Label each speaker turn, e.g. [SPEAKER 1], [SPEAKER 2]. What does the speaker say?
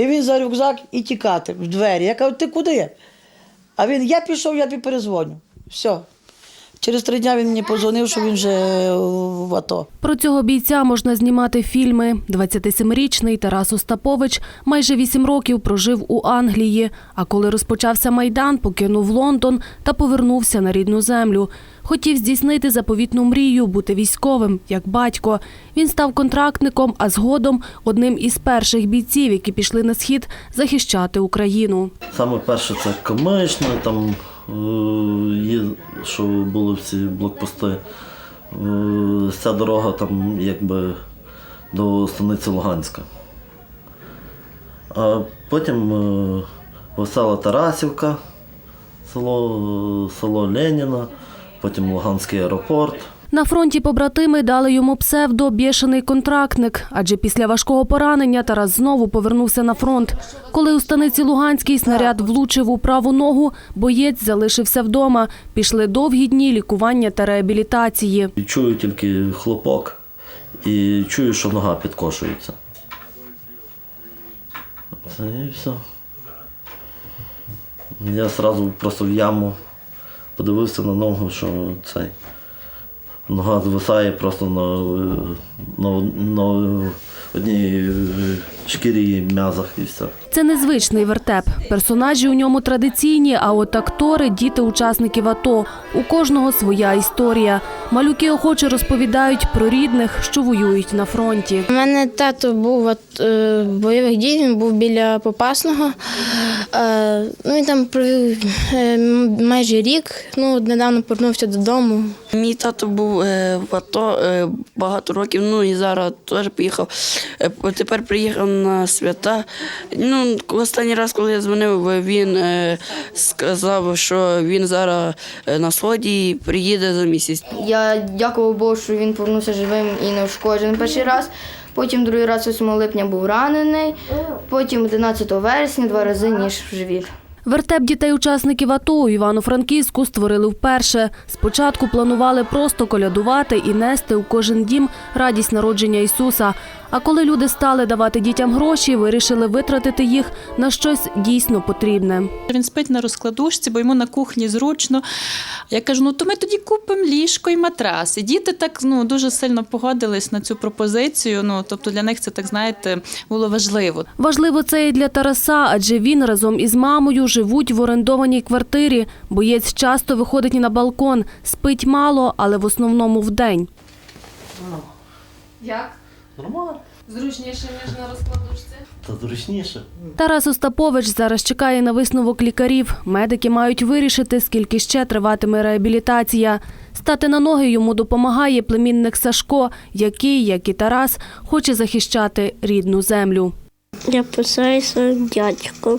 [SPEAKER 1] І він за рюкзак і тікати в двері. Я кажу, ти куди? А він, я пішов, я тобі перезвоню. Все. Через три дні він мені подзвонив, що він вже в АТО.
[SPEAKER 2] Про цього бійця можна знімати фільми. 27-річний Тарас Остапович майже 8 років прожив у Англії. А коли розпочався майдан, покинув Лондон та повернувся на рідну землю. Хотів здійснити заповітну мрію бути військовим, як батько. Він став контрактником, а згодом одним із перших бійців, які пішли на схід захищати Україну.
[SPEAKER 3] Саме перше це Камишне, там е, є, що були всі блокпости. Е, Ця дорога там якби до станиці Луганська. А потім е, весела Тарасівка, село, е, село Леніна, потім Луганський аеропорт.
[SPEAKER 2] На фронті побратими дали йому псевдо «бєшений контрактник, адже після важкого поранення Тарас знову повернувся на фронт. Коли у станиці Луганській снаряд влучив у праву ногу, боєць залишився вдома. Пішли довгі дні лікування та реабілітації.
[SPEAKER 3] Чую тільки хлопок і чую, що нога підкошується. Це і все. Я одразу просто в яму подивився на ногу, що цей. Нога звисає просто на, на, на одній шкірі і м'язах і все.
[SPEAKER 2] Це незвичний вертеп. Персонажі у ньому традиційні, а от актори – діти учасників АТО. У кожного своя історія. Малюки охоче розповідають про рідних, що воюють на фронті.
[SPEAKER 4] У мене тато був от, е, бойових дій, він був біля Попасного. Е, ну, він там провів е, майже рік, ну, недавно повернувся додому.
[SPEAKER 5] Мій тато був е, в АТО е, багато років, ну і зараз теж поїхав. Е, Тепер приїхав на свята. Ну, останній раз, коли я дзвонив, він е, сказав, що він зараз е, на сході і приїде за місяць.
[SPEAKER 6] Я дякував Богу, що він повернувся живим і неушкодженим перший раз. Потім другий раз 8 липня був ранений, потім 11 вересня два рази ніж в живіт.
[SPEAKER 2] Вертеп дітей-учасників АТО у Івано-Франківську створили вперше. Спочатку планували просто колядувати і нести у кожен дім радість народження Ісуса. А коли люди стали давати дітям гроші, вирішили витратити їх на щось дійсно потрібне.
[SPEAKER 7] Він спить на розкладушці, бо йому на кухні зручно. Я кажу: ну то ми тоді купимо ліжко і матрас. І діти так ну дуже сильно погодились на цю пропозицію. Ну тобто для них це так знаєте було важливо.
[SPEAKER 2] Важливо це і для Тараса, адже він разом із мамою живуть в орендованій квартирі. Боєць часто виходить на балкон, спить мало, але в основному вдень.
[SPEAKER 8] Як?
[SPEAKER 3] Нормально.
[SPEAKER 8] Зручніше, ніж на розкладушці?
[SPEAKER 3] Та зручніше.
[SPEAKER 2] Тарас Остапович зараз чекає на висновок лікарів. Медики мають вирішити, скільки ще триватиме реабілітація. Стати на ноги йому допомагає племінник Сашко, який, як і Тарас, хоче захищати рідну землю.
[SPEAKER 4] Я писаюся дядько.